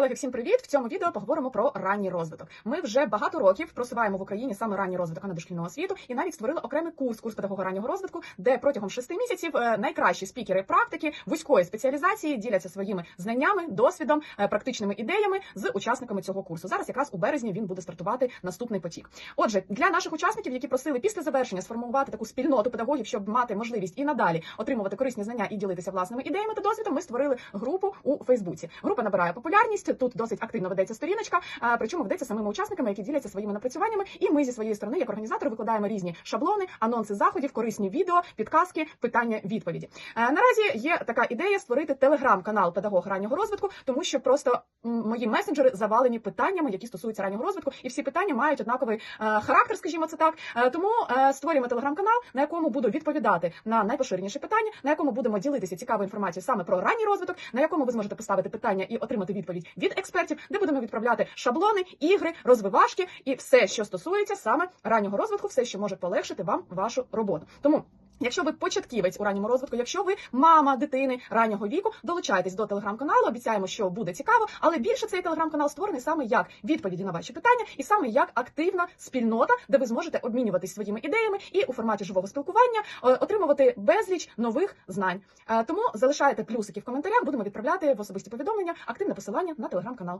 Колеги, всім привіт! В цьому відео поговоримо про ранній розвиток. Ми вже багато років просуваємо в Україні саме ранній розвиток на дошкільного освіту і навіть створили окремий курс, курс педагога раннього розвитку, де протягом шести місяців е, найкращі спікери практики вузької спеціалізації діляться своїми знаннями, досвідом, е, практичними ідеями з учасниками цього курсу. Зараз якраз у березні він буде стартувати наступний потік. Отже, для наших учасників, які просили після завершення сформувати таку спільноту педагогів, щоб мати можливість і надалі отримувати корисні знання і ділитися власними ідеями та досвідом, ми створили групу у Фейсбуці. Група набирає популярність. Тут досить активно ведеться сторіночка, причому ведеться самими учасниками, які діляться своїми напрацюваннями. І ми зі своєї сторони, як організатори, викладаємо різні шаблони, анонси заходів, корисні відео, підказки, питання, відповіді. Е, Наразі є така ідея створити телеграм-канал педагог раннього розвитку, тому що просто мої месенджери завалені питаннями, які стосуються раннього розвитку, і всі питання мають однаковий е, характер, скажімо це так. Е, Тому створюємо телеграм-канал, на якому буду відповідати на найпоширеніші питання, на якому будемо ділитися цікавою інформацією саме про ранній розвиток, на якому ви зможете поставити питання і отримати відповідь від експертів, де будемо відправляти шаблони, ігри, розвивашки і все, що стосується саме раннього розвитку, все, що може полегшити вам вашу роботу. Тому. Якщо ви початківець у ранньому розвитку, якщо ви мама дитини раннього віку, долучайтесь до телеграм-каналу. Обіцяємо, що буде цікаво. Але більше цей телеграм-канал створений саме як відповіді на ваші питання, і саме як активна спільнота, де ви зможете обмінюватись своїми ідеями і у форматі живого спілкування е, отримувати безліч нових знань. Е, Тому залишайте плюсики в коментарях. Будемо відправляти в особисті повідомлення активне посилання на телеграм-канал.